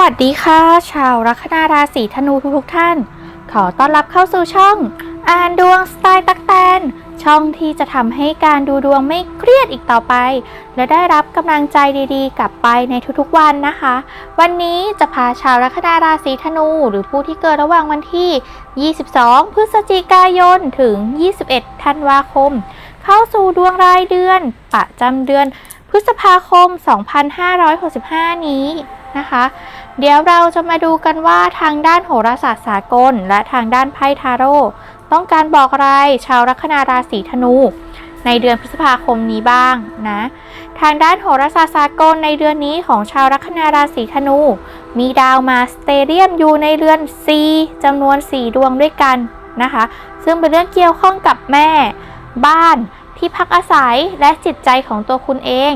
วัสดีค่ะ ชาวลัคนาราศีธนูทุกท่าน ขอต้อนรับเข้าสู่ช่อง อ่านดวงสไตล์ตักแตน ช่องที่จะทำให้การดูดวงไม่เครียดอีกต่อไป และได้รับกำลังใจดีๆ กลับไปในทุกๆวันนะคะ วันนี้จะพาชาวลัคนาราศีธนู หรือผู้ที่เกิดระหว่างวันที่ 22 พฤศจิกายนถึง 21 ธันวาคม เข้าสู่ดวงรายเดือน ประจำเดือน พฤษภาคม 2565 นี้ นะคะ เดี๋ยวเราจะมาดูกันว่าทางด้านโหราศาสตร์สากล และทางด้านไพ่ทาโร่ต้องการบอกอะไรชาวลัคนาราศีธนู ในเดือนพฤษภาคมนี้บ้างนะ ทางด้านโหราศาสตร์สากลในเดือนนี้ของชาวลัคนาราศีธนู มีดาวมาสเตเดียมอยู่ในเรือน C จำนวน 4 ดวงด้วยกันนะคะ ซึ่งเป็นเรื่องเกี่ยวข้องกับแม่ บ้านที่พักอาศัยและจิตใจของตัวคุณเอง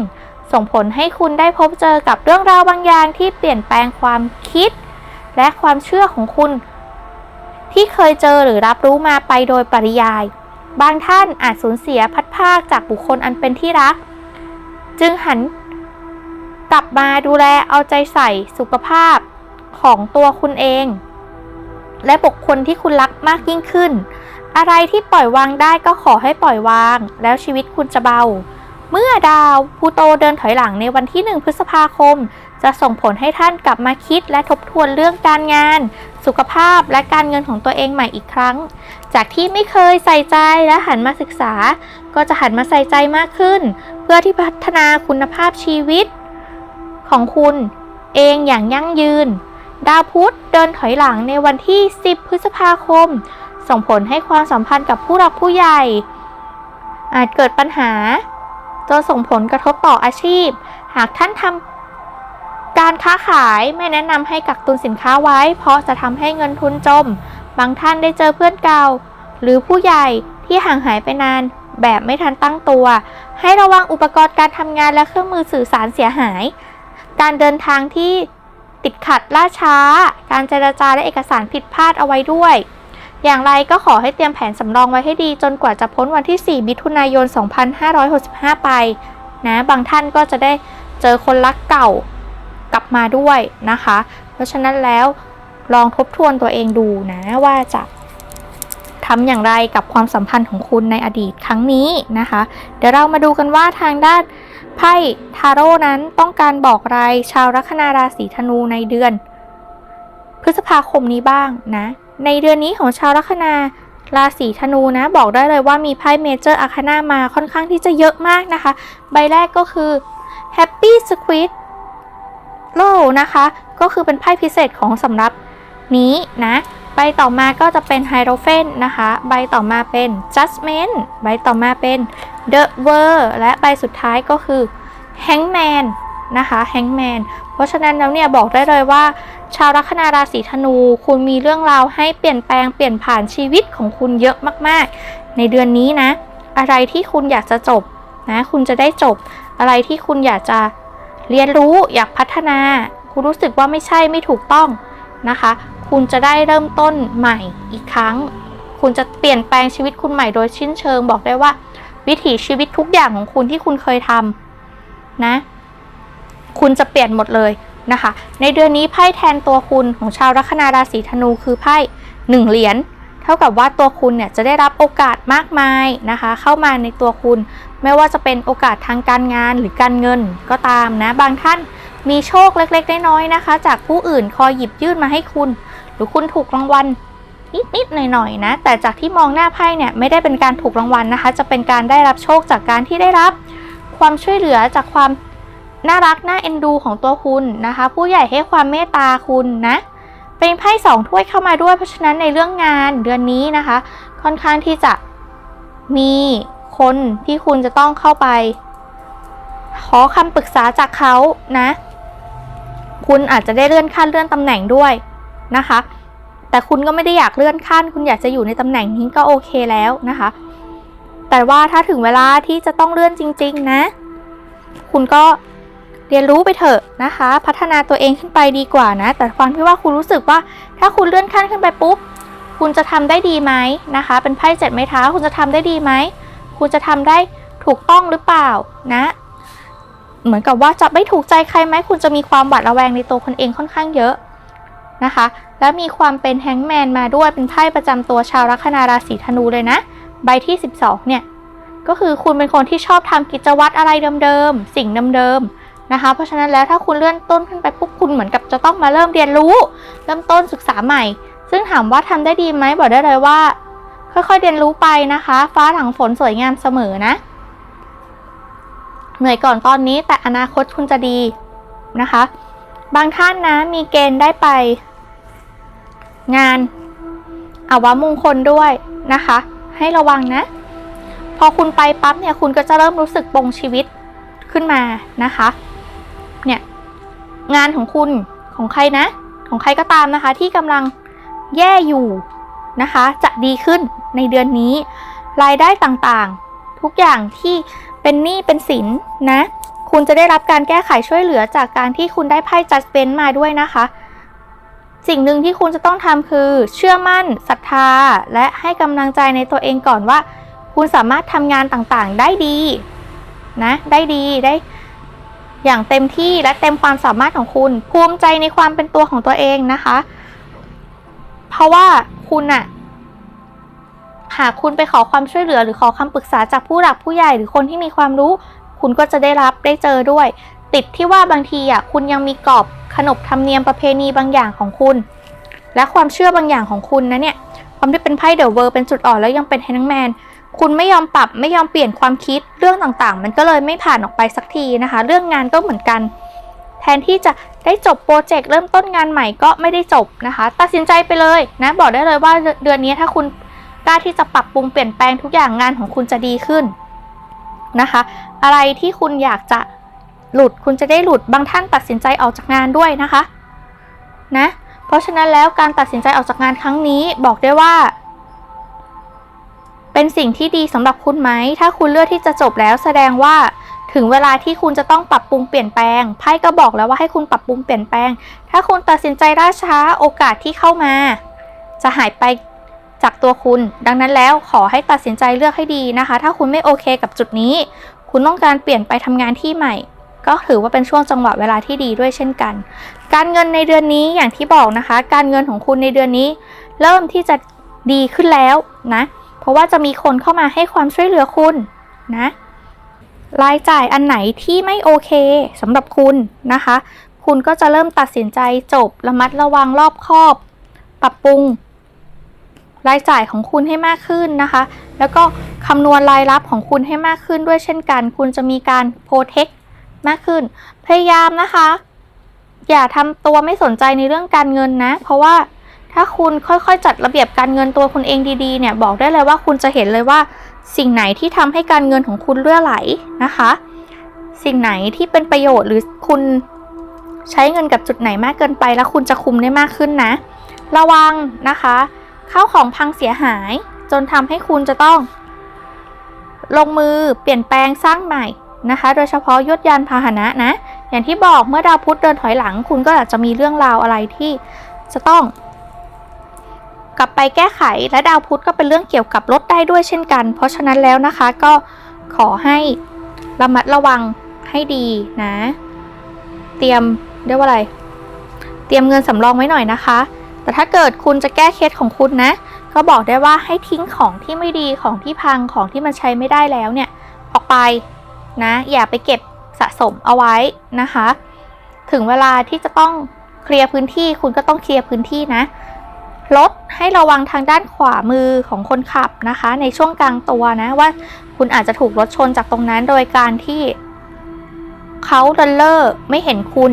ส่งผลให้คุณได้พบเจอกับเรื่องราวบางอย่างที่เปลี่ยนแปลงความคิด และความเชื่อของคุณ ที่เคยเจอหรือรับรู้มาไปโดยปริยาย บางท่านอาจสูญเสียพัดภาคจากบุคคลอันเป็นที่รัก จึงหันกลับมาดูแลเอาใจใส่สุขภาพของตัวคุณเอง และบุคคลที่คุณรักมากยิ่งขึ้น อะไรที่ปล่อยวางได้ก็ขอให้ปล่อยวาง แล้วชีวิตคุณจะเบา เมื่อดาวพูโตเดินถอยหลังในวันที่ 1 พฤษภาคม จะส่งผลให้ท่านกลับมาคิดและทบทวนเรื่องการงาน สุขภาพและการเงินของตัวเองใหม่อีกครั้ง จากที่ไม่เคยใส่ใจและหันมาศึกษา ก็จะหันมาใส่ใจมากขึ้น เพื่อที่พัฒนาคุณภาพชีวิต ของคุณเองอย่างยั่งยืน ดาวพุธเดินถอยหลังในวันที่ 10 พฤษภาคม ส่งผลให้ความสัมพันธ์กับผู้หลักผู้ใหญ่ อาจเกิดปัญหา จนส่งผลกระทบต่ออาชีพ หากท่านทำการค้าขายไม่แนะนำให้กักตุนสินค้าไว้ เพราะจะทำให้เงินทุนจม บางท่านได้เจอเพื่อนเก่า หรือผู้ใหญ่ที่ห่างหายไปนาน แบบไม่ทันตั้งตัว ให้ระวังอุปกรณ์การทำงานและเครื่องมือสื่อสารเสียหาย การเดินทางที่ติดขัดล่าช้า การเจรจาและเอกสารผิดพลาดเอาไว้ด้วย อย่างไรก็ขอให้เตรียมแผนสำรองไว้ให้ดีจนกว่าจะพ้นวันที่ 4 มิถุนายน 2565 ไปนะบางท่านก็จะได้เจอคนรักเก่ากลับมาด้วยนะคะ เพราะฉะนั้นแล้วลองทบทวนตัวเองดูนะว่าจะทำอย่างไรกับความสัมพันธ์ของคุณในอดีตครั้งนี้นะคะ เดี๋ยวเรามาดูกันว่าทางด้านไพ่ทาโร่นั้นต้องการบอกอะไรชาวลัคนาราศีธนูในเดือน พฤษภาคมนี้บ้างนะ ในเดือนนี้ของชาวลัคนาราศีธนูนะ บอกได้เลยว่ามีไพ่เมเจอร์อาคานามาค่อนข้างที่จะเยอะมากนะคะ ใบแรกก็คือ Happy Squid โลนะคะ ก็คือเป็นไพ่พิเศษของสำหรับนี้นะ ใบต่อมาก็จะเป็น h i e r o p h a n t นะคะ ใบต่อมาเป็น Judgment ใบต่อมาเป็น The World และใบสุดท้ายก็คือ Hangman นะคะ Hangman เพราะฉะนั้นแล้วเนี่ยบอกได้เลยว่า ชาวลัคนาราศีธนู คุณมีเรื่องราวให้เปลี่ยนแปลงเปลี่ยนผ่านชีวิตของคุณเยอะมากๆ ในเดือนนี้นะ อะไรที่คุณอยากจะจบนะคุณจะได้จบ อะไรที่คุณอยากจะเรียนรู้อยากพัฒนา คุณรู้สึกว่าไม่ใช่ไม่ถูกต้องนะคะ คุณจะได้เริ่มต้นใหม่อีกครั้ง คุณจะเปลี่ยนแปลงชีวิตคุณใหม่โดยชิ้นเชิงบอกได้ว่า วิถีชีวิตทุกอย่างของคุณที่คุณเคยทำนะ คุณจะเปลี่ยนหมดเลยนะคะ ในเดือนนี้ไพ่แทนตัวคุณของชาวลัคนาราศีธนูคือไพ่หนึ่งเหรียญเท่ากับว่าตัวคุณเนี่ยจะได้รับโอกาสมากมายนะคะ เข้ามาในตัวคุณ ไม่ว่าจะเป็นโอกาสทางการงานหรือการเงินก็ตามนะ บางท่านมีโชคเล็กๆน้อยๆนะคะ จากผู้อื่นคอยหยิบยื่นมาให้คุณ หรือคุณถูกรางวัลนิดๆหน่อยๆนะ แต่จากที่มองหน้าไพ่เนี่ยไม่ได้เป็นการถูกรางวัลนะคะ จะเป็นการได้รับโชคจากการที่ได้รับ ความช่วยเหลือจากความ น่ารักน่าเอ็นดูของตัวคุณนะคะ ผู้ใหญ่ให้ความเมตตาคุณนะเป็นไพ่สองถ้วยเข้ามาด้วยเพราะฉะนั้นในเรื่องงานเดือนนี้นะคะ ค่อนข้างที่จะมีคนที่คุณจะต้องเข้าไป ขอคำปรึกษาจากเขานะ คุณอาจจะได้เลื่อนขั้นเลื่อนตำแหน่งด้วยนะคะ แต่คุณก็ไม่ได้อยากเลื่อนขั้น คุณอยากจะอยู่ในตำแหน่งนี้ก็โอเคแล้วนะคะ แต่ว่าถ้าถึงเวลาที่จะต้องเลื่อนจริง ๆ นะ คุณก็ เรียนรู้ไปเถอะนะคะ พัฒนาตัวเองขึ้นไปดีกว่านะ แต่ความที่ว่าคุณรู้สึกว่า ถ้าคุณเลื่อนขั้นขึ้นไปปุ๊บ คุณจะทำได้ดีไหมนะคะ เป็นไพ่เจ็ดไม้เท้า คุณจะทำได้ดีไหม คุณจะทำได้ถูกต้องหรือเปล่านะ เหมือนกับว่าจะไม่ถูกใจใครไหม คุณจะมีความหวาดระแวงในตัวคนเองค่อนข้างเยอะนะคะ แล้วมีความเป็นแฮงแมนมาด้วย เป็นไพ่ประจำตัวชาวลัคนาราศีธนูเลยนะ ใบที่ 12 เนี่ย ก็คือคุณเป็นคนที่ชอบทำกิจวัตรอะไรเดิมๆ สิ่งเดิมๆ นะคะ เพราะฉะนั้นแล้วถ้าคุณเลื่อนต้นขึ้นไปปุ๊บคุณเหมือนกับจะต้องมาเริ่มเรียนรู้ เริ่มต้นศึกษาใหม่ ซึ่งถามว่าทำได้ดีไหมบอกได้เลยว่า ค่อยๆเรียนรู้ไปนะคะ ฟ้าหลังฝนสวยงามเสมอนะ เหนื่อยก่อนตอนนี้แต่อนาคตคุณจะดีนะคะ บางท่านนะมีเกณฑ์ได้ไป งานอาวมงคลด้วยนะคะ ให้ระวังนะ พอคุณไปปั๊บเนี่ยคุณก็จะเริ่มรู้สึกปงชีวิตขึ้นมานะคะ เนี่ยงานของคุณของใครนะ ของใครก็ตามนะคะ ที่กำลังแย่อยู่นะคะ จะดีขึ้นในเดือนนี้ รายได้ต่างๆ ทุกอย่างที่เป็นหนี้เป็นสินนะ คุณจะได้รับการแก้ไขช่วยเหลือจากการที่คุณได้ไพ่จัดเป็นมาด้วยนะคะ สิ่งหนึ่งที่คุณจะต้องทำคือเชื่อมั่นศรัทธา และให้กำลังใจในตัวเองก่อนว่า คุณสามารถทำงานต่างๆ ได้ดีนะ ได้ดีได้ อย่างเต็มที่และเต็มความสามารถของคุณ ภูมิใจในความเป็นตัวของตัวเองนะคะ เพราะว่าคุณอะหากคุณไปขอความช่วยเหลือ หรือขอคำปรึกษาจากผู้หลักผู้ใหญ่หรือคนที่มีความรู้ คุณก็จะได้รับได้เจอด้วย ติดที่ว่าบางทีอะคุณยังมีกรอบขนบธรรมเนียมประเพณีบางอย่างของคุณ และความเชื่อบางอย่างของคุณนะเนี่ยความที่เป็นไพ่เดอะเวิร์เป็นจุดอ่อนแล้วยังเป็นแฮนด์แมน คุณไม่ยอมปรับไม่ยอมเปลี่ยนความคิดเรื่องต่างๆ มันก็เลยไม่ผ่านออกไปสักทีนะคะ เรื่องงานก็เหมือนกัน แทนที่จะได้จบโปรเจกต์เริ่มต้นงานใหม่ก็ไม่ได้จบนะคะ ตัดสินใจไปเลยนะบอกได้เลยว่าเดือนนี้ถ้าคุณกล้าที่จะปรับปรุงเปลี่ยนแปลงทุกอย่างงานของคุณจะดีขึ้นนะคะ อะไรที่คุณอยากจะหลุดคุณจะได้หลุดบางท่านตัดสินใจออกจากงานด้วยนะคะนะเพราะฉะนั้นแล้วการตัดสินใจออกจากงานครั้งนี้บอกได้ว่า เป็นสิ่งที่ดีสำหรับคุณไหม ถ้าคุณเลือกที่จะจบแล้วแสดงว่าถึงเวลาที่คุณจะต้องปรับปรุงเปลี่ยนแปลง ไพ่ก็บอกแล้วว่าให้คุณปรับปรุงเปลี่ยนแปลง ถ้าคุณตัดสินใจล่าช้าโอกาสที่เข้ามา จะหายไปจากตัวคุณ ดังนั้นแล้วขอให้ตัดสินใจเลือกให้ดีนะคะ ถ้าคุณไม่โอเคกับจุดนี้ คุณต้องการเปลี่ยนไปทำงานที่ใหม่ ก็ถือว่าเป็นช่วงจังหวะเวลาที่ดีด้วยเช่นกัน การเงินในเดือนนี้อย่างที่บอกนะคะ การเงินของคุณในเดือนนี้ เริ่มที่จะดีขึ้นแล้วนะ เพราะว่าจะมีคนเข้ามาให้ความช่วยเหลือคุณนะ รายจ่ายอันไหนที่ไม่โอเคสำหรับคุณนะคะ คุณก็จะเริ่มตัดสินใจจบระมัดระวังรอบคอบ ปรับปรุง รายจ่ายของคุณให้มากขึ้นนะคะ แล้วก็คำนวณรายรับของคุณให้มากขึ้นด้วยเช่นกัน คุณจะมีการโปรเทคมากขึ้น พยายามนะคะ อย่าทำตัวไม่สนใจในเรื่องการเงินนะ เพราะว่า ถ้าคุณค่อยๆ จัดระเบียบการเงินตัวคุณเองดีๆ เนี่ยบอกได้เลยว่าคุณจะเห็นเลยว่า สิ่งไหนที่ทำให้การเงินของคุณเลื่อไหลนะคะ สิ่งไหนที่เป็นประโยชน์หรือคุณใช้เงินกับจุดไหนมากเกินไปแล้วคุณจะคุมได้มากขึ้นนะ ระวังนะคะข้าวของพังเสียหาย จนทำให้คุณจะต้อง ลงมือเปลี่ยนแปลงสร้างใหม่นะคะ โดยเฉพาะยศยานพาหนะนะ อย่างที่บอกเมื่อดาวพุธเดินถอยหลัง คุณก็อาจจะมีเรื่องราวอะไรที่จะต้อง ลับไปแก้ไข และดาวพุธก็เป็นเรื่องเกี่ยวกับรถได้ด้วยเช่นกัน เพราะฉะนั้นแล้วนะคะก็ขอให้ระมัดระวังให้ดีนะ เตรียมเรียกว่าอะไร เตรียมเงินสำรองไว้หน่อยนะคะ แต่ถ้าเกิดคุณจะแก้เคสของคุณนะ ก็บอกได้ว่าให้ทิ้งของที่ไม่ดีของที่พังของที่มันใช้ไม่ได้แล้วเนี่ยออกไปนะ อย่าไปเก็บสะสมเอาไว้นะคะ ถึงเวลาที่จะต้องเคลียร์พื้นที่คุณก็ต้องเคลียร์พื้นที่นะ รถให้ระวังทางด้านขวามือของคนขับนะคะ ในช่วงกลางตัวนะว่าคุณอาจจะถูกรถชนจากตรงนั้นโดยการที่เขาเดินเลอร์ไม่เห็นคุณ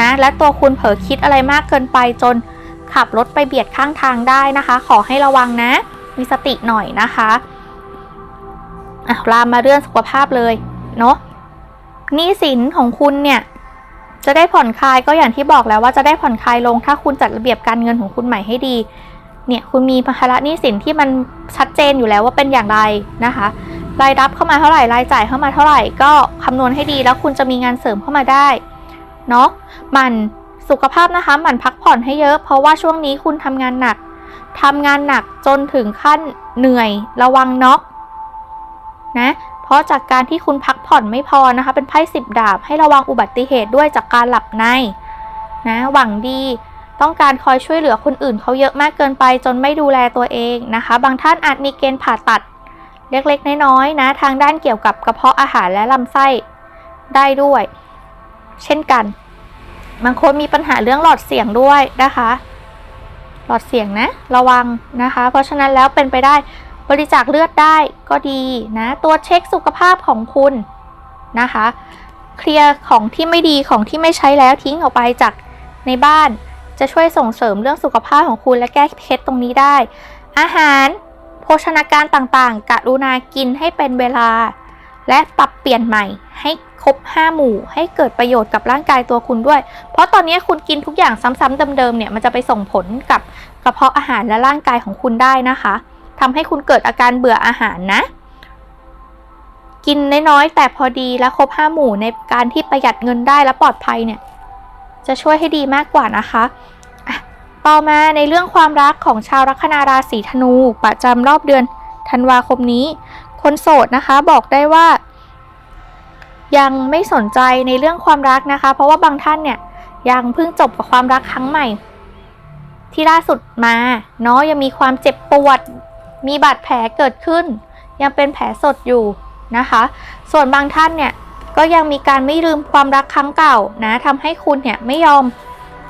นะ และตัวคุณเผลอคิดอะไรมากเกินไปจนขับรถไปเบียดข้างทางได้นะคะ ขอให้ระวังนะ มีสติหน่อยนะคะอะลามมาเรื่องสุขภาพเลยเนาะหนี้สินของคุณเนี่ย จะได้ผ่อนคลายก็อย่างที่บอกแล้วว่าจะได้ผ่อนคลายลงถ้าคุณจัดระเบียบการเงินของคุณใหม่ให้ดี เนี่ยคุณมีภาระหนี้สินที่มันชัดเจนอยู่แล้วว่าเป็นอย่างไรนะคะ รายรับเข้ามาเท่าไหร่รายจ่ายเข้ามาเท่าไหร่ก็คำนวณให้ดี แล้วคุณจะมีงานเสริมเข้ามาได้เนาะมันสุขภาพนะคะหมั่นพักผ่อนให้เยอะ เพราะว่าช่วงนี้คุณทำงานหนักทำงานหนักจนถึงขั้นเหนื่อยระวังน็อกนะ เพราะจากการที่คุณพักผ่อนไม่พอนะคะ เป็นไพ่สิบดาบให้ระวังอุบัติเหตุด้วยจากการหลับในนะหวังดีต้องการคอยช่วยเหลือคนอื่นเขาเยอะมากเกินไปจนไม่ดูแลตัวเองนะคะ บางท่านอาจมีเกณฑ์ผ่าตัด เล็กๆ น้อยๆนะ ทางด้านเกี่ยวกับกระเพาะอาหารและลำไส้ได้ด้วย เช่นกัน บางคนมีปัญหาเรื่องหลอดเสียงด้วยนะคะ หลอดเสียงนะ ระวังนะคะ เพราะฉะนั้นแล้วเป็นไปได้ บริจาคเลือดได้ก็ดีนะ ตัวเช็คสุขภาพของคุณนะคะ เคลียร์ของที่ไม่ดีของที่ไม่ใช้แล้วทิ้งออกไปจากในบ้าน จะช่วยส่งเสริมเรื่องสุขภาพของคุณและแก้เคล็ดตรงนี้ได้ อาหารโภชนาการต่างๆ กรุณากินให้เป็นเวลา และปรับเปลี่ยนใหม่ให้ครบ 5 หมู่ให้เกิดประโยชน์กับร่างกายตัวคุณด้วย เพราะตอนนี้คุณกินทุกอย่างซ้ำๆเดิมๆเนี่ยมันจะไปส่งผลกับกระเพาะอาหารและร่างกายของคุณได้นะคะ ทำให้คุณเกิดอาการเบื่ออาหารนะ กินน้อยๆแต่พอดีและครบ5หมู่ในการที่ประหยัดเงินได้และปลอดภัยเนี่ย จะช่วยให้ดีมากกว่านะคะอะต่อมาในเรื่องความรักของชาวลัคนาราศีธนู ประจำรอบเดือนธันวาคมนี้ คนโสดนะคะบอกได้ว่า ยังไม่สนใจในเรื่องความรักนะคะ เพราะว่าบางท่านเนี่ยยังเพิ่งจบกับความรักครั้งใหม่ ที่ล่าสุดมาเนาะยังมีความเจ็บปวด มีบาดแผลเกิดขึ้น ยังเป็นแผลสดอยู่นะคะ ส่วนบางท่านเนี่ยก็ยังมีการไม่ลืมความรักครั้งเก่านะทำให้คุณเนี่ยไม่ยอม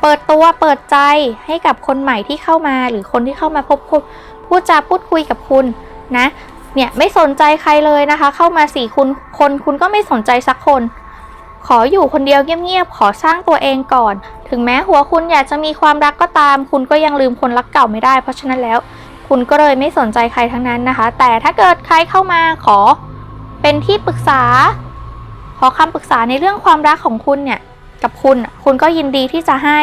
เปิดตัวเปิดใจให้กับคนใหม่ที่เข้ามาหรือคนที่เข้ามาพบคุณพูดจาพูดคุยกับคุณนะเนี่ยไม่สนใจใครเลยนะคะ เข้ามาสี่คุณคนคุณก็ไม่สนใจสักคน ขออยู่คนเดียวเงียบๆขอสร้างตัวเองก่อน ถึงแม้หัวคุณอยากจะมีความรักก็ตาม คุณก็ยังลืมคนรักเก่าไม่ได้ เพราะฉะนั้นแล้ว คุณก็เลยไม่สนใจใครทั้งนั้นนะคะ แต่ถ้าเกิดใครเข้ามาขอเป็นที่ปรึกษา ขอคำปรึกษาในเรื่องความรักของคุณเนี่ยกับคุณคุณก็ยินดีที่จะให้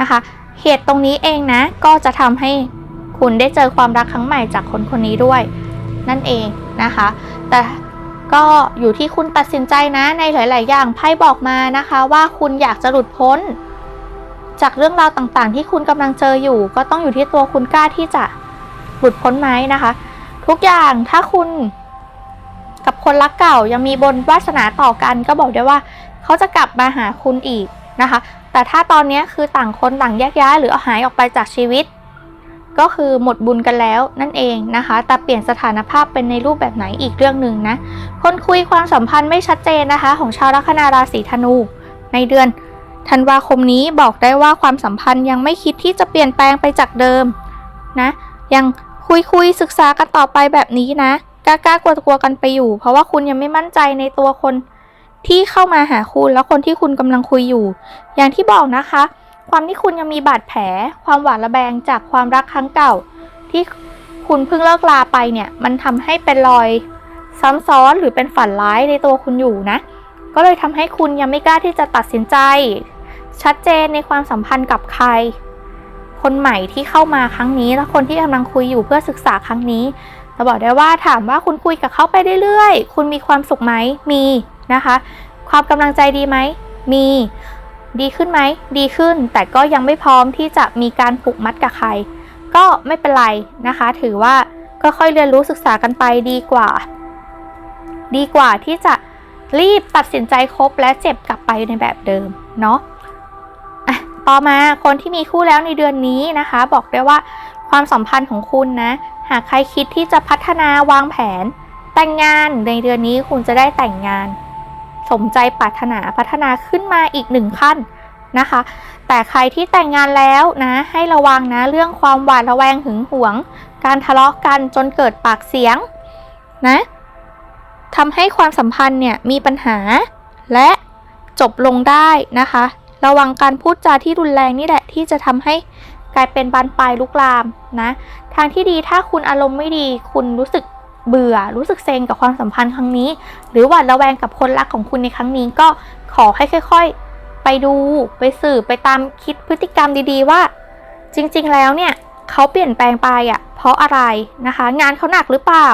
นะคะ เหตุตรงนี้เองนะ ก็จะทำให้คุณได้เจอความรักครั้งใหม่จากคนคนนี้ด้วย นั่นเองนะคะ แต่ก็อยู่ที่คุณตัดสินใจนะในหลาย ๆ อย่างไพ่บอกมานะคะว่าคุณอยากจะหลุดพ้น จากเรื่องราวต่าง ๆ ที่คุณกำลังเจออยู่ ก็ต้องอยู่ที่ตัวคุณกล้าที่จะ หลุดพ้นไหมนะคะ ทุกอย่างถ้าคุณกับคนรักเก่ายังมีบนวาสนาต่อกัน ก็บอกได้ว่าเขาจะกลับมาหาคุณอีกนะคะ แต่ถ้าตอนนี้คือต่างคนต่างแยกย้ายหรือาหายออกไปจากชีวิต ก็คือหมดบุญกันแล้วนั่นเองนะคะ แต่เปลี่ยนสถานภาพเป็นในรูปแบบไหนอีกเรื่องหนึ่งนะคนคุยความสัมพันธ์ไม่ชัดเจนนะคะ ของชาวลัคนาราศีธนู ในเดือนธันวาคมนี้บอกได้ว่าความสัมพันธ์ยังไม่คิดที่จะเปลี่ยนแปลงไปจากเดิมนะ ยังคุยคุยศึกษากันต่อไปแบบนี้นะกล้ากล้ากลัวกลัวกันไปอยู่ เพราะว่าคุณยังไม่มั่นใจในตัวคนที่เข้ามาหาคุณแล้วคนที่คุณกำลังคุยอยู่ อย่างที่บอกนะคะ ความที่คุณยังมีบาดแผล ความหวาดระแวงจากความรักครั้งเก่า ที่คุณเพิ่งเลิกลาไปเนี่ย มันทำให้เป็นรอยซ้ำซ้อนหรือเป็นฝันร้ายในตัวคุณอยู่นะ ก็เลยทำให้คุณยังไม่กล้าที่จะตัดสินใจ ชัดเจนในความสัมพันธ์กับใคร คนใหม่ที่เข้ามาครั้งนี้ และคนที่กำลังคุยอยู่เพื่อศึกษาครั้งนี้จะบอกได้ว่าถามว่าคุณคุยกับเขาไปเรื่อยๆ คุณมีความสุขไหมมีนะคะ ความกำลังใจดีไหมมีดีขึ้นไหม ดีขึ้น แต่ก็ยังไม่พร้อมที่จะมีการผูกมัดกับใคร ก็ไม่เป็นไรนะคะ ถือว่าก็ค่อยเรียนรู้ศึกษากันไปดีกว่า ดีกว่าที่จะรีบตัดสินใจคบและเจ็บกลับไปในแบบเดิม เนาะ ต่อมาคนที่มีคู่แล้วในเดือนนี้นะคะ บอกได้ว่าความสัมพันธ์ของคุณนะ หากใครคิดที่จะพัฒนาวางแผน แต่งงานในเดือนนี้คุณจะได้แต่งงาน สมใจปรารถนาพัฒนาขึ้นมาอีกหนึ่งขั้นนะคะ แต่ใครที่แต่งงานแล้วนะ ให้ระวังนะเรื่องความหวาดระแวงหึงหวง การทะเลาะกันจนเกิดปากเสียงนะทำให้ความสัมพันธ์เนี่ยมีปัญหาและจบลงได้นะคะ ระวังการพูดจาที่รุนแรงนี่แหละที่จะทำให้กลายเป็นบานปลายลุกลามนะทางที่ดีถ้าคุณอารมณ์ไม่ดี คุณรู้สึกเบื่อรู้สึกเซ็งกับความสัมพันธ์ครั้งนี้ หรือหวาดระแวงกับคนรักของคุณในครั้งนี้ก็ขอให้ค่อยๆ ไปดูไปสืบไปตามคิดพฤติกรรมดีๆว่า จริงๆแล้วเนี่ยเขาเปลี่ยนแปลงไปอะ เพราะอะไรนะคะ งานเขาหนักหรือเปล่า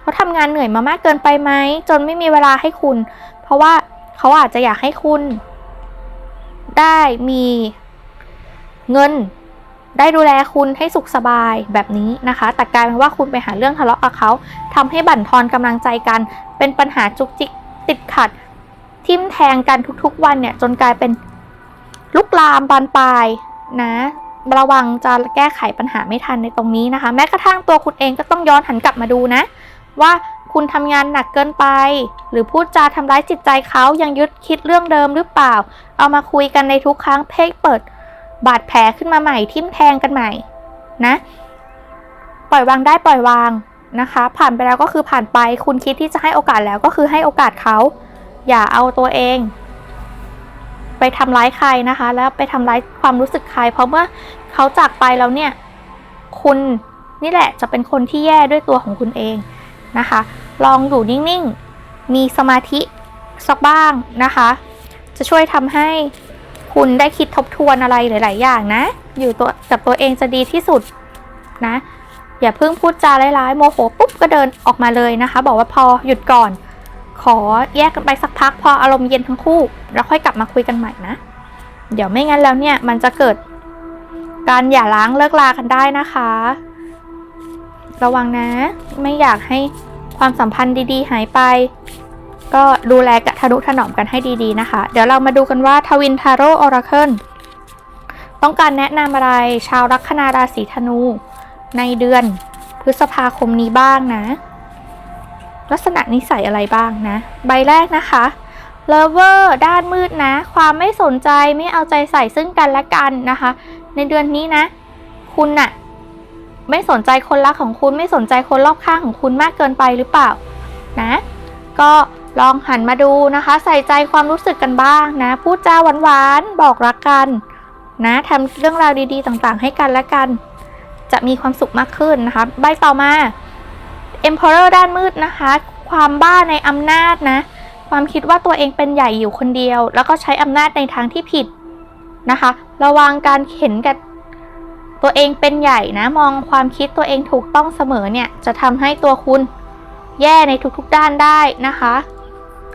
เขาทำงานเหนื่อยมามากเกินไปไหมจนไม่มีเวลาให้คุณ เพราะว่าเขาอาจจะอยากให้คุณ ได้มีเงิน ได้ดูแลคุณให้สุขสบายแบบนี้นะคะ แต่กลายเป็นว่าคุณไปหาเรื่องทะเลาะกับเขาทำให้บั่นทอนกำลังใจกัน เป็นปัญหาจุกจิกติดขัด ทิมแทงกันทุกๆ วันเนี่ย จนกลายเป็นลุกลามบานปลายนะระวังจะแก้ไขปัญหาไม่ทันในตรงนี้นะคะ แม้กระทั่งตัวคุณเองก็ต้องย้อนหันกลับมาดูนะ ว่า คุณทำงานหนักเกินไป หรือพูดจาทำร้ายจิตใจเขายังยึดคิดเรื่องเดิมหรือเปล่า เอามาคุยกันในทุกครั้งเพ่เปิด บาดแผลขึ้นมาใหม่ทิ่มแทงกันใหม่นะ ปล่อยวางได้ปล่อยวางนะคะ ผ่านไปแล้วก็คือผ่านไป คุณคิดที่จะให้โอกาสแล้วก็คือให้โอกาสเขา อย่าเอาตัวเอง ไปทำร้ายใครนะคะ แล้วไปทำร้ายความรู้สึกใคร เพราะเมื่อเขาจากไปแล้วเนี่ย คุณนี่แหละจะเป็นคนที่แย่ด้วยตัวของคุณเองนะคะ ลองอยู่นิ่งๆ มีสมาธิสักบ้างนะคะ จะช่วยทำให้คุณได้คิดทบทวนอะไรหลาย ๆ อย่างนะ อยู่ตัวกับตัวเองจะดีที่สุดนะ อย่าเพิ่งพูดจาร้ายๆ โมโหปุ๊บก็เดินออกมาเลยนะคะ บอกว่าพอหยุดก่อน ขอแยกกันไปสักพัก พออารมณ์เย็นทั้งคู่ แล้วค่อยกลับมาคุยกันใหม่นะ เดี๋ยวไม่งั้นแล้วเนี่ยมันจะเกิดการหย่าร้างเลิกลากันได้นะคะ ระวังนะ ไม่อยากให้ ความสัมพันธ์ดีๆ หายไป ก็ดูแลกะทะนุถนอมกันให้ดีๆนะคะ เดี๋ยวเรามาดูกันว่าทวินทาโร่ออราเคิลต้องการแนะนำอะไรชาวลัคนาราศีธนู ในเดือนพฤษภาคมนี้บ้างนะ ลักษณะนิสัยอะไรบ้างนะ ใบแรกนะคะเลเวอร์ด้านมืดนะ ความไม่สนใจไม่เอาใจใส่ซึ่งกันและกันนะคะ ในเดือนนี้นะ คุณน่ะ ไม่สนใจคนรักของคุณไม่สนใจคนรอบข้างของคุณมากเกินไปหรือเปล่านะ ก็ลองหันมาดูนะคะ ใส่ใจความรู้สึกกันบ้างนะพูดจาหวานๆบอกรักกันนะทำเรื่องราวดีๆ ต่างๆ ให้กันและกัน จะมีความสุขมากขึ้นนะคะ ใบต่อมา Emperor ด้านมืดนะคะ ความบ้าในอำนาจนะ ความคิดว่าตัวเองเป็นใหญ่อยู่คนเดียว แล้วก็ใช้อำนาจในทางที่ผิดนะคะ ระวังการเข็นกับ ตัวเองเป็นใหญ่นะมองความคิดตัวเองถูกต้องเสมอเนี่ยจะทำให้ตัวคุณแย่ในทุกๆด้านได้นะคะ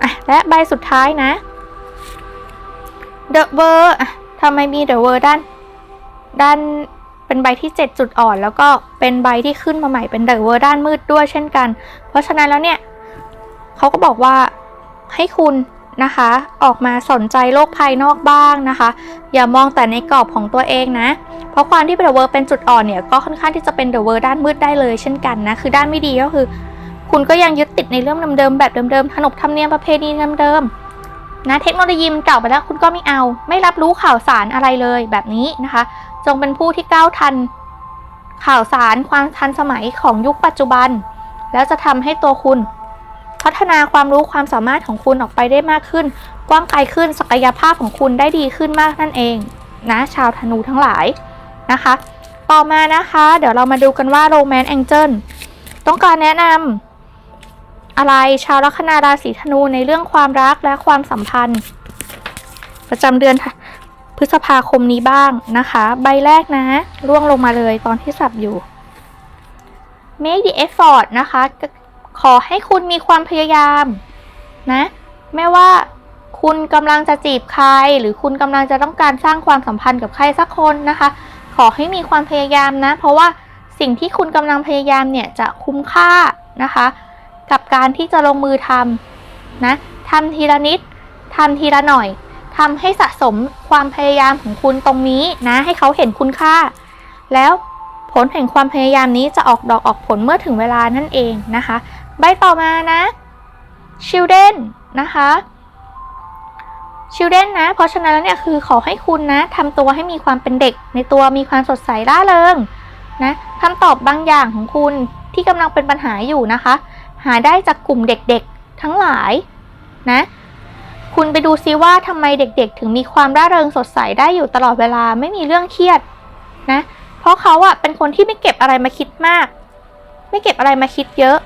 อะและใบสุดท้ายนะ The w o r อะทำไมมี The w o r ด้าน ด้านเป็นใบที่ 7 จุดอ่อน แล้วก็เป็นใบที่ขึ้นมาใหม่เป็น The w o r ด้านมืดด้วยเช่นกัน เพราะฉะนั้นแล้วเนี่ยเขาก็บอกว่าให้คุณ นะคะ ออกมาสนใจโลกภายนอกบ้างนะคะ อย่ามองแต่ในกรอบของตัวเองนะ เพราะความที่ The w o r เป็นจุดอ่อนเนี่ยก็ค่อนข้างที่จะเป็น The w o r ด้านมืดได้เลยเช่นกันนะ คือด้านไม่ดีก็คือ คุณก็ยังยึดติดในเรื่องเดิมๆแบบเดิมๆขนบธรรมเนียมประเพณีเดิมๆนะเทคโนโลยีมันเก่าไปแล้วคุณก็ไม่เอา ไม่รับรู้ข่าวสารอะไรเลยแบบนี้นะคะ จงเป็นผู้ที่ก้าวทัน ข่าวสารความทันสมัยของยุคปัจจุบัน แล้วจะทำให้ตัวคุณ พัฒนาความรู้ความสามารถของคุณออกไปได้มากขึ้น กว้างไกลขึ้นศักยภาพของคุณได้ดีขึ้นมากนั่นเองนะชาวธนูทั้งหลายนะคะ ต่อมานะคะ เดี๋ยวเรามาดูกันว่าโรแมนต์แองเจิลต้องการแนะนำอะไรชาวลัคนาราศีธนูในเรื่องความรักและความสัมพันธ์ ประจำเดือนพฤษภาคมนี้บ้างนะคะ ใบแรกนะร่วงลงมาเลยตอนที่สับอยู่ make the effort นะคะ ขอให้คุณมีความพยายาม นะไม่ว่าคุณกำลังจะจีบใคร หรือคุณกำลังจะต้องการสร้างความสัมพันธ์กับใครสักคนนะคะ ขอให้มีความพยายามนะ เพราะว่าสิ่งที่คุณกำลังพยายามเนี่ยจะคุ้มค่านะคะ กับการที่จะลงมือทำนะทำทีละนิดทำทีละหน่อยทำให้สะสมความพยายามของคุณตรงนี้นะ ให้เขาเห็นคุณค่า แล้วผลแห่งความพยายามนี้จะออกดอกออกผลเมื่อถึงเวลานั่นเองนะคะ ใบต่อมานะ children นะคะ children นะ เพราะฉะนั้นแล้วเนี่ยคือขอให้คุณนะทำตัวให้มีความเป็นเด็ก ในตัวมีความสดใสร่าเริงนะคำตอบบางอย่างของคุณที่กำลังเป็นปัญหาอยู่นะคะ หาได้จากกลุ่มเด็กๆทั้งหลายนะคุณไปดูซิว่าทำไมเด็กๆ ถึงมีความร่าเริงสดใสได้อยู่ตลอดเวลาไม่มีเรื่องเครียดนะ เพราะเขาอะเป็นคนที่ไม่เก็บอะไรมาคิดมาก ไม่เก็บอะไรมาคิดเยอะ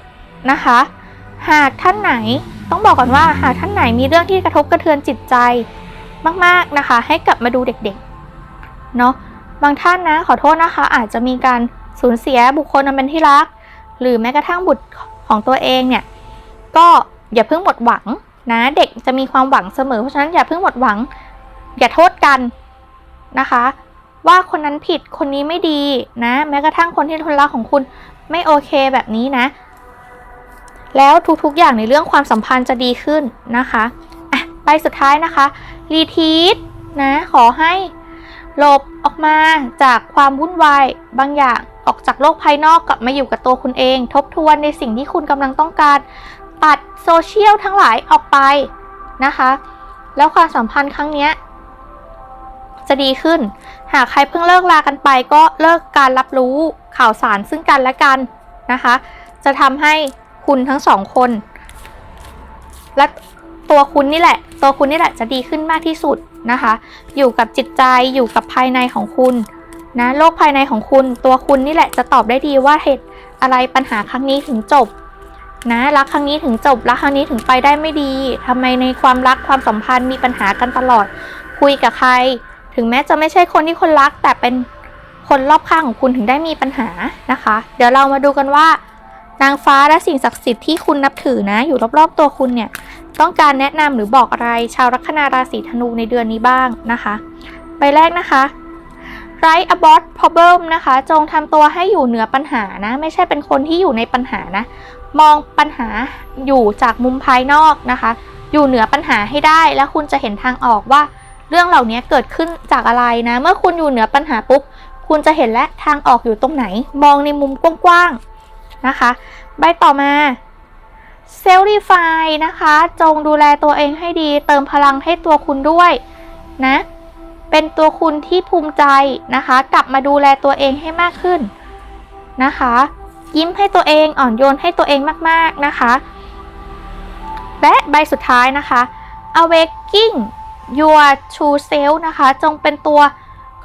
นะคะ หากท่านไหนต้องบอกก่อนว่าหากท่านไหนมีเรื่องที่กระทบกระเทือนจิตใจมากๆนะคะ ให้กลับมาดูเด็กๆเนาะบางท่านนะขอโทษนะคะ อาจจะมีการสูญเสียบุคคลอันเป็นที่รัก หรือแม้กระทั่งบุตรของตัวเองเนี่ยก็อย่าเพิ่งหมดหวังนะเด็กจะมีความหวังเสมอเพราะฉะนั้นอย่าเพิ่งหมดหวัง อย่าโทษกันนะคะ ว่าคนนั้นผิดคนนี้ไม่ดีนะ แม้กระทั่งคนที่ทนรักของคุณไม่โอเคแบบนี้นะ แล้วทุกๆอย่างในเรื่องความสัมพันธ์จะดีขึ้นนะคะอะใบสุดท้ายนะคะรีทีสนะขอให้หลบออกมาจากความวุ่นวายบางอย่างออกจากโลกภายนอกกลับมาอยู่กับตัวคุณเอง ทบทวนในสิ่งที่คุณกำลังต้องการ ตัดโซเชียลทั้งหลายออกไปนะคะ แล้วความสัมพันธ์ครั้งนี้จะดีขึ้น หากใครเพิ่งเลิกลากันไปก็เลิกการรับรู้ข่าวสารซึ่งกันและกันนะคะ จะทำให้ คุณทั้งสองคน และตัวคุณนี่แหละ ตัวคุณนี่แหละจะดีขึ้นมากที่สุดนะคะ อยู่กับจิตใจอยู่กับภายในของคุณนะโลกภายในของคุณ ตัวคุณนี่แหละจะตอบได้ดีว่าเหตุอะไรปัญหาครั้งนี้ถึงจบนะรักครั้งนี้ถึงจบรักครั้งนี้ถึงไปได้ไม่ดีทำไมในความรักความสัมพันธ์มีปัญหากันตลอด คุยกับใคร ถึงแม้จะไม่ใช่คนที่คนรัก แต่เป็นคนรอบข้างของคุณถึงได้มีปัญหานะคะ เดี๋ยวเรามาดูกันว่า นางฟ้าและสิ่งศักดิ์สิทธิ์ที่คุณนับถือนะ อยู่รอบๆตัวคุณเนี่ย ต้องการแนะนำหรือบอกอะไรชาวลัคนาราศีธนูในเดือนนี้บ้างนะคะใบแรกนะคะ right about problem นะคะ จงทำตัวให้อยู่เหนือปัญหานะ ไม่ใช่เป็นคนที่อยู่ในปัญหานะ มองปัญหาอยู่จากมุมภายนอกนะคะ อยู่เหนือปัญหาให้ได้ แล้วคุณจะเห็นทางออกว่า เรื่องเหล่านี้เกิดขึ้นจากอะไรนะ เมื่อคุณอยู่เหนือปัญหาปุ๊บ คุณจะเห็นและทางออกอยู่ตรงไหน มองในมุมกว้างๆ นะคะ ใบต่อมาเซลล์รีไฟนะคะ จงดูแลตัวเองให้ดี เติมพลังให้ตัวคุณด้วยนะ เป็นตัวคุณที่ภูมิใจนะคะ กลับมาดูแลตัวเองให้มากขึ้นนะคะ ยิ้มให้ตัวเองอ่อนโยนให้ตัวเองมากๆนะคะ และใบสุดท้ายนะคะ awakening your true self นะคะ จงเป็นตัว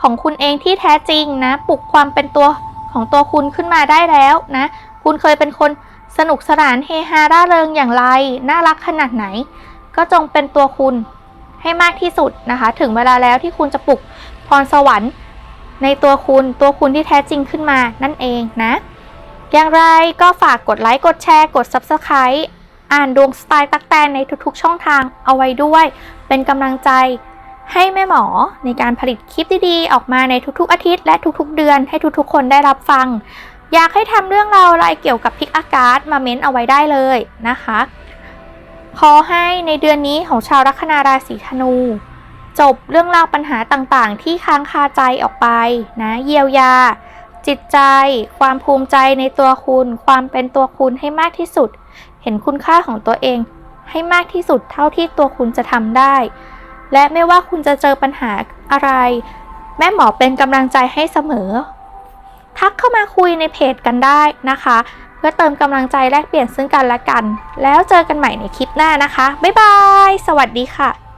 ของคุณเองที่แท้จริงนะ ปลุกความเป็นตัวของตัวคุณขึ้นมาได้แล้วนะ คุณเคยเป็นคนสนุกสนานเฮฮาร่าเริงอย่างไร น่ารักขนาดไหน ก็จงเป็นตัวคุณให้มากที่สุดนะคะ ถึงเวลาแล้วที่คุณจะปลุกพรสวรรค์ในตัวคุณตัวคุณที่แท้จริงขึ้นมานั่นเองนะ อย่างไรก็ฝากกดไลค์ กดแชร์ กด Subscribe อ่านดวงสไตล์ตักแตนในทุกๆ ช่องทางเอาไว้ด้วย เป็นกำลังใจให้แม่หมอในการผลิตคลิปดีๆ ออกมาในทุกๆ อาทิตย์และทุกๆ เดือนให้ทุกๆ คนได้รับฟัง อยากให้ทำเรื่องราวอะไรเกี่ยวกับพิกอากาศมาเม้นเอาไว้ได้เลยนะคะ ขอให้ในเดือนนี้ของชาวลัคนาราศีธนู จบเรื่องราวปัญหาต่างๆ ที่ค้างคาใจออกไปนะเยียวยา จิตใจ ความภูมิใจในตัวคุณ ความเป็นตัวคุณให้มากที่สุด เห็นคุณค่าของตัวเองให้มากที่สุดเท่าที่ตัวคุณจะทำได้ และไม่ว่าคุณจะเจอปัญหาอะไร แม่หมอเป็นกำลังใจให้เสมอ ทักเข้ามาคุยในเพจกันได้นะคะเพื่อเติมกำลังใจแลกเปลี่ยนซึ่งกันและกัน แล้วเจอกันใหม่ในคลิปหน้านะคะ บ๊ายบาย สวัสดีค่ะ